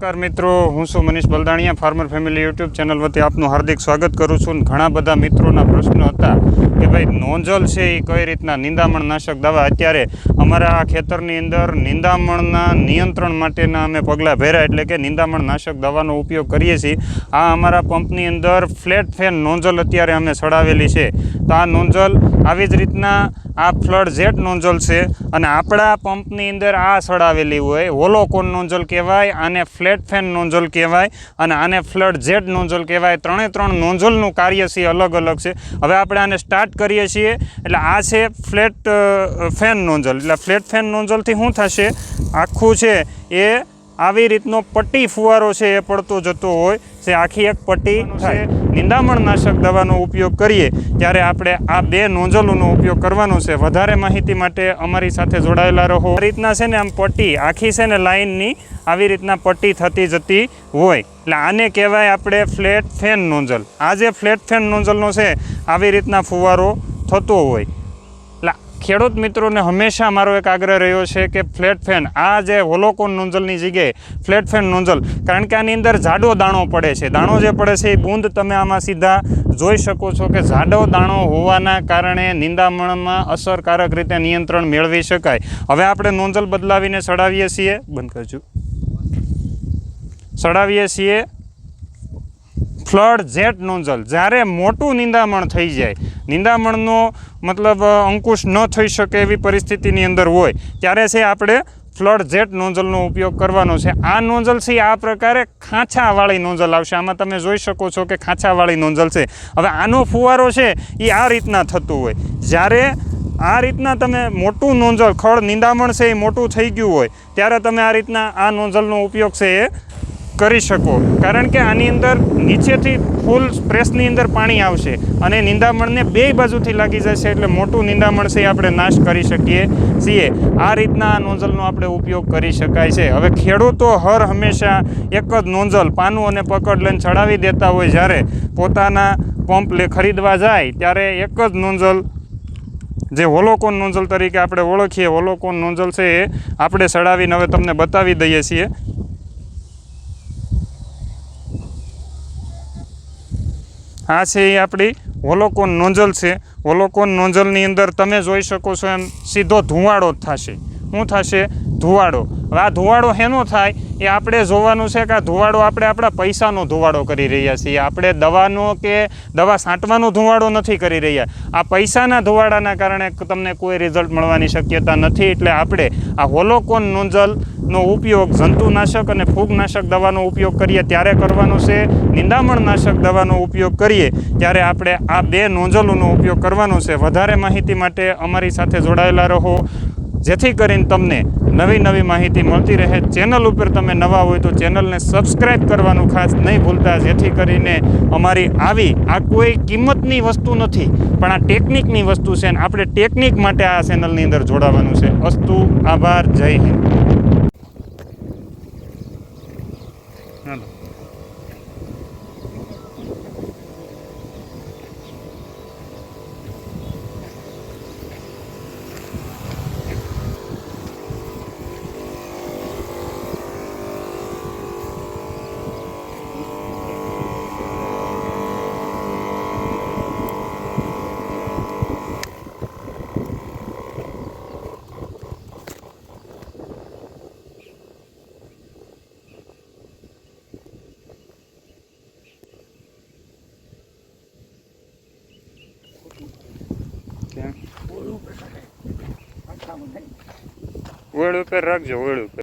નમસ્કાર મિત્રો, હું છું Manish Baldaniya, farmer family YouTube channel વતી આપનું હાર્દિક સ્વાગત કરું છું. ઘણા બધા મિત્રોના પ્રશ્નો હતા કે ભાઈ નોંજલ છે એ કઈ રીતના નિંદામણ નાશક દવા? અત્યારે અમારા આ ખેતરની અંદર નિંદામણના નિયંત્રણ માટેના અમે પગલાં ભેરા એટલે કે નિંદામણ નાશક દવાનો ઉપયોગ કરીએ છીએ. આ અમારા પંપની અંદર ફ્લેટ ફેન નોંજલ અત્યારે અમે સડાવેલી છે. તો આ નોંજલ આવી જ રીતના આ ફ્લડ જેટ નોંજલ છે અને આપણા પંપની અંદર આ સડાવેલી હોય, હોલોકોન નોંજલ કહેવાય, આને ફ્લેટ ફેન નોંજલ કહેવાય અને આને ફ્લડ જેટ નોંઝોલ કહેવાય. ત્રણે ત્રણ નોંઝોલનું કાર્ય છે અલગ અલગ છે. હવે આપણે આને સ્ટાર્ટ કરીએ છીએ, એટલે આ છે ફ્લેટ ફેન નોંજલ એટલે ફ્લેટ ફેન નોંજલથી શું થશે? આખું છે એ આવી રીતનો પટ્ટી ફુવારો છે એ પડતો જતો હોય છે આખી એક પટ્ટી થાય. નિંદામણનાશક દવાનો ઉપયોગ કરીએ ત્યારે આપણે આ બે નોંજલોનો ઉપયોગ કરવાનો છે. વધારે માહિતી માટે અમારી સાથે જોડાયેલા રહો. આ રીતના છે ને આમ પટ્ટી આખી છે ને લાઇનની આવી રીતના પટ્ટી થતી જતી હોય. એટલે આને કહેવાય આપણે ફ્લેટ ફેન નોંજલ આ જે ફ્લેટ ફેન નોંજલનો છે આવી રીતના ફુવારો થતો હોય. ખેડૂત મિત્રોને હંમેશા મારો એક આગ્રહ રહ્યો છે કે ફ્લેટ ફેન, આ જે હોલોકોન નોંજલની જગ્યાએ ફ્લેટ ફેન નોંજલ કારણ કે આની અંદર જાડો દાણો પડે છે. દાણો જે પડે છે એ બૂંદ તમે આમાં સીધા જોઈ શકો છો કે જાડો દાણો હોવાના કારણે નિંદામણમાં અસરકારક રીતે નિયંત્રણ મેળવી શકાય. હવે આપણે નોંજલ બદલાવીને સડાવીએ છીએ. બંધ કરજો. સડાવીએ છીએ. ફ્લડ જેટ નોંજલ જ્યારે મોટું નિંદામણ થઈ જાય નિંદામણનો મતલબ અંકુશ ન થઈ શકે એવી પરિસ્થિતિની અંદર હોય, ત્યારે છે આપણે ફ્લડ જેટ નોંજલનો ઉપયોગ કરવાનો છે. આ નોંજલ છે, આ પ્રકારે ખાંચાવાળી નોંજલ આવશે. આમાં તમે જોઈ શકો છો કે ખાંચાવાળી નોંજલ છે. હવે આનો ફુવારો છે એ આ રીતના થતું હોય. જ્યારે આ રીતના તમે મોટું નોંજલ ખળ નિંદામણ છે એ મોટું થઈ ગયું હોય, ત્યારે તમે આ રીતના આ નોંજલનો ઉપયોગ છે એ કરી શકો. કારણ કે આની અંદર નીચેથી ફૂલ પ્રેસની અંદર પાણી આવશે અને નિંદામણને બે બાજુથી લાગી જશે એટલે મોટું નિંદામણ છે એ આપણે નાશ કરી શકીએ છીએ. આ રીતના આ નોંજલનો આપણે ઉપયોગ કરી શકાય છે. હવે ખેડૂતો હર હંમેશા એક જ નોંજલ પાનું અને પકડ લઈને ચડાવી દેતા હોય જ્યારે પોતાના પંપ લે ખરીદવા જાય ત્યારે એક જ નોંજલ જે હોલોકોન નોંજલ તરીકે આપણે ઓળખીએ, હોલોકોન નોંજલ છે એ આપણે ચડાવીને હવે તમને બતાવી દઈએ છીએ. આ છે એ આપણી હોલોકોન નોંજલ છે. હોલોકોન નોંજલની અંદર તમે જોઈ શકો છો એમ સીધો ધુવાડો જ થશે. શું થશે? ધુવાડો. હવે આ ધુવાડો હેનો થાય એ આપણે જોવાનું છે કે આ ધુવાડો આપણે આપણા પૈસાનો ધુવાડો કરી રહ્યા છીએ. આપણે દવાનો કે દવા છાંટવાનો ધુવાડો નથી કરી રહ્યા. આ પૈસાના ધુવાડાના કારણે તમને કોઈ રિઝલ્ટ મળવાની શક્યતા નથી. એટલે આપણે આ હોલોકોન નોંજલનો ઉપયોગ જંતુનાશક અને ફૂગનાશક દવાનો ઉપયોગ કરીએ ત્યારે કરવાનો છે. નિંદામણનાશક દવાનો ઉપયોગ કરીએ ત્યારે આપણે આ બે નોંજલોનો ઉપયોગ કરવાનો છે. વધારે માહિતી માટે અમારી સાથે જોડાયેલા રહો. જેથી કરીને તમને નવી નવી માહિતી મળતી રહે. ચેનલ ઉપર તમે નવા હોય તો ચેનલને સબસ્ક્રાઈબ કરવાનું ખાસ નહીં ભૂલતા. જેથી કરીને અમારી આવી આ કોઈ કિંમતની વસ્તુ નથી, પણ આ ટેકનિકની વસ્તુ છે અને આપણે ટેકનિક માટે આ ચેનલની અંદર જોડાવાનું છે. અસ્તુ, આભાર, જય હિન્દ. કેમ ઓળ ઉપર રાખજો ઓળ ઉપર